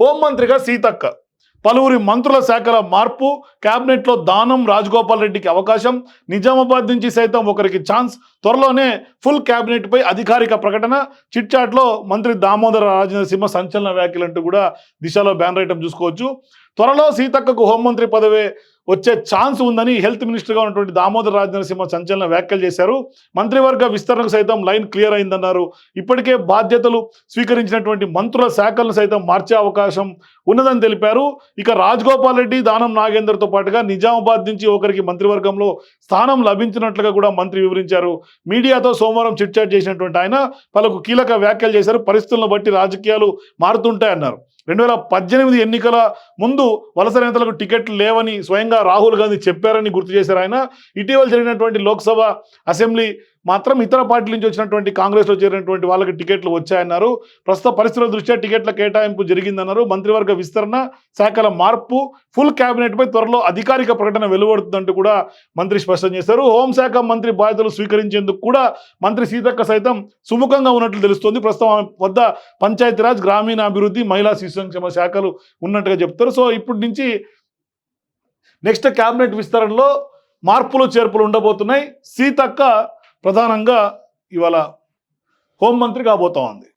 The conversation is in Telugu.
హోంమంత్రిగా సీతక్క. పలువురి మంత్రుల శాఖల మార్పు క్యాబినెట్లో దానం రాజగోపాల్ రెడ్డికి అవకాశం నిజామాబాద్ నుంచి సైతం ఒకరికి ఛాన్స్ త్వరలోనే ఫుల్ క్యాబినెట్పై పై అధికారిక ప్రకటన చిట్చాట్లో మంత్రి దామోదర రాజనరసింహ సంచలన వ్యాఖ్యలు అంటూ కూడా దిశలో బ్యానర్ ఐటమ్ చూసుకోవచ్చు. త్వరలో సీతక్కకు హోంమంత్రి పదవి వచ్చే ఛాన్స్ ఉందని హెల్త్ మినిస్టర్గా ఉన్నటువంటి దామోదర రాజనరసింహ సంచలన వ్యాఖ్యలు చేశారు. మంత్రివర్గ విస్తరణకు సైతం లైన్ క్లియర్ అయిందన్నారు. ఇప్పటికే బాధ్యతలు స్వీకరించినటువంటి మంత్రుల శాఖలను సైతం మార్చే అవకాశం ఉన్నదని తెలిపారు. ఇక రాజగోపాల్ రెడ్డి దానం నాగేందర్తో పాటుగా నిజామాబాద్ నుంచి ఒకరికి మంత్రివర్గంలో స్థానం లభించినట్లుగా కూడా మంత్రి వివరించారు. మీడియాతో సోమవారం చిట్చాట్ చేసినటువంటి ఆయన పలుకు కీలక వ్యాఖ్యలు చేశారు. పరిస్థితులను బట్టి రాజకీయాలు మారుతుంటాయన్నారు. రెండు వేల పద్దెనిమిది ఎన్నికల ముందు వలస నేతలకు టికెట్లు లేవని స్వయంగా రాహుల్ గాంధీ చెప్పారని గుర్తు చేశారు ఆయన. ఇటీవల జరిగినటువంటి లోక్సభ అసెంబ్లీ మాత్రం ఇతర పార్టీల నుంచి వచ్చినటువంటి కాంగ్రెస్లో చేరినటువంటి వాళ్ళకి టికెట్లు వచ్చాయన్నారు. ప్రస్తుత పరిస్థితుల దృష్ట్యా టికెట్ల కేటాయింపు జరిగిందన్నారు. మంత్రివర్గ విస్తరణ శాఖల మార్పు ఫుల్ క్యాబినెట్పై పై త్వరలో అధికారిక ప్రకటన వెలువడుతుందంటూ కూడా మంత్రి స్పష్టం చేశారు. హోంశాఖ మంత్రి బాధ్యతలు స్వీకరించేందుకు కూడా మంత్రి సీతక్క సైతం సుముఖంగా ఉన్నట్లు తెలుస్తోంది. ప్రస్తుతం ఆమె వద్ద పంచాయతీరాజ్ గ్రామీణాభివృద్ధి మహిళా శిశు సంక్షేమ శాఖలు ఉన్నట్టుగా చెప్తారు. సో ఇప్పటి నుంచి నెక్స్ట్ క్యాబినెట్ విస్తరణలో మార్పులు చేర్పులు ఉండబోతున్నాయి. సీతక్క ప్రధానంగా ఇవాళ హోంమంత్రి కాబోతా ఉంది